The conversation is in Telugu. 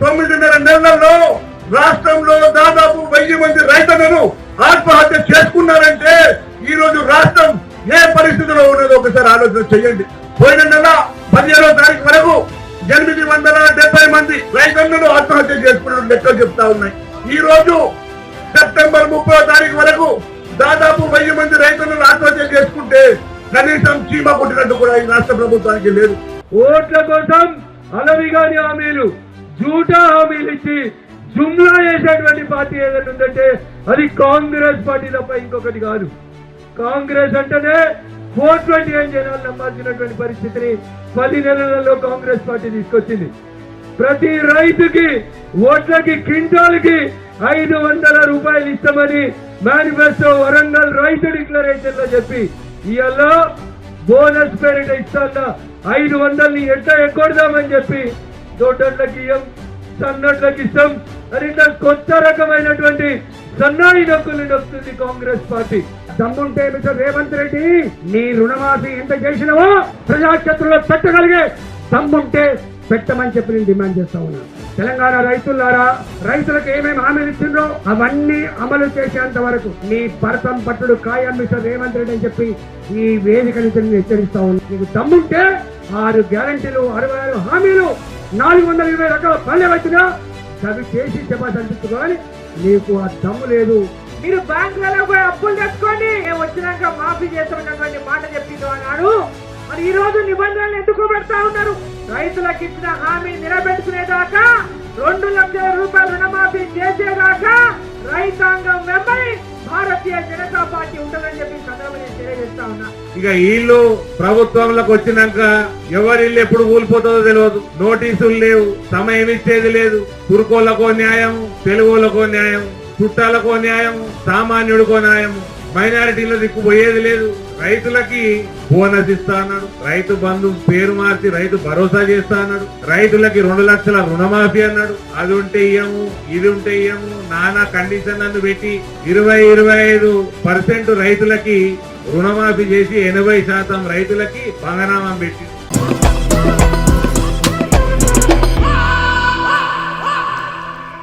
తొమ్మిదిన్నర నెలల్లో రాష్ట్రంలో దాదాపు వెయ్యి మంది రైతులను ఆత్మహత్య చేసుకున్నారంటే ఈ రోజు రాష్ట్రం ఏ పరిస్థితిలో ఉన్నదో ఒకసారి ఆలోచన చేయండి. పోయిన నెల పదిహేనో తారీఖు వరకు ఎనిమిది వందల డెబ్బై మంది రైతులను ఆత్మహత్య చేసుకున్న లెక్కలు చెప్తా ఉన్నాయి. ఈ రోజు సెప్టెంబర్ ముప్పై తారీఖు వరకు దాదాపు వెయ్యి మంది రైతులను ఆత్మహత్య చేసుకుంటే కనీసం చీమ కొట్టినట్టు కూడా ఈ రాష్ట్ర ప్రభుత్వానికి లేదు. ఓట్ల కోసం అలవిగాని హామీలు జూటా హామీలు ఇచ్చి జుమ్లా చేసేటువంటి పార్టీ ఏదైనా ఉందంటే అది కాంగ్రెస్ పార్టీ తప్ప ఇంకొకటి కాదు. కాంగ్రెస్ అంటేనే ఫోర్ ట్వంటీ ఏం జనాలు నమ్మాల్సినటువంటి పరిస్థితిని పది నెలలలో కాంగ్రెస్ పార్టీ తీసుకొచ్చింది. ప్రతి రైతుకి ఓట్లకి క్వింటాల్కి ఐదు వందల రూపాయలు ఇస్తామని మేనిఫెస్టో వరంగల్ రైతు డిక్లరేషన్లో చెప్పి ఇవాళ బోనస్ పేరిట ఇస్తాన్న ఐదు వందల్ని ఎట్లా ఎక్కొడదామని చెప్పి దొడ్డట్లకి ఇయ్యం సన్నట్లకి ఇస్తాం అని ఇట్లా కొత్త రకమైనటువంటి సన్నాయి నొక్కుల్ని నొక్కుతుంది కాంగ్రెస్ పార్టీ. దమ్ముంటే మిస్టర్ రేవంత్ రెడ్డి నీ రుణమాఫీ ఎంత చేసినావో ప్రజాక్షేత్రంలో పెట్టగలిగే. దమ్ముంటే పెట్టమని చెప్పి నేను డిమాండ్ చేస్తా ఉన్నాను తెలంగాణ రైతులారా రైతులకు ఏమేమి హామీలు ఇచ్చిండ్రో అవన్నీ అమలు చేసేంత వరకు నీ పరతం పట్టుడు ఖాయం మిస్టర్ రేవంత్ రెడ్డి అని చెప్పి ఈ వేదిక నుంచి నేను హెచ్చరిస్తా ఉన్నాను నీకు దమ్ముంటే ఆరు గ్యారంటీలు అరవై ఆరు హామీలు నాలుగు వందల ఇరవై రకాల పల్లె వచ్చినా చదువు చేసి చెప్పాల్సి అనిపిస్తుంది కానీ నీకు ఆ దమ్ము లేదు. మీరు బ్యాంకులలో పోయి అప్పులు తెచ్చుకోండి. మేము వచ్చినాక మాఫీ చేస్తామన్నటువంటి మాట చెప్పిందో అన్నాడు. మరి ఈ రోజు నిబంధనలు ఎందుకు పెడతా ఉన్నారు? రైతులకు ఇచ్చిన హామీ నిలబెట్టుకునేదాకా రెండు లక్షల రూపాయలు రుణమాఫీ చేసేదాకా రైతాంగం వెంబడి భారతీయ జనతా పార్టీ ఉంటుందని చెప్పి ఈ సందర్భంగా నేను తెలియజేస్తా ఉన్నా. ఇక ఇల్లు ప్రభుత్వంలోకి వచ్చినాక ఎవరి ఇల్లు ఎప్పుడు కూలిపోతుందో తెలియదు. నోటీసులు లేవు సమయం ఇచ్చేది లేదు. తుర్కోళ్ళకో న్యాయం తెలుగులకో న్యాయం చుట్టాలకో న్యాయం సామాన్యుడికో న్యాయం మైనారిటీలో దిక్కు పోయేది లేదు. రైతులకి బోనస్ ఇస్తా అన్నాడు. రైతు బంధు పేరు మార్చి రైతు భరోసా చేస్తా అన్నాడు. రైతులకి రెండు లక్షల రుణమాఫీ అన్నాడు. అది ఉంటే ఇయ్యము ఇది ఉంటే ఇయ్యము నానా కండిషన్ నన్ను పెట్టి ఇరవై ఇరవై ఐదు పర్సెంట్ రైతులకి రుణమాఫీ చేసి ఎనభై శాతం రైతులకి పంగనామం పెట్టింది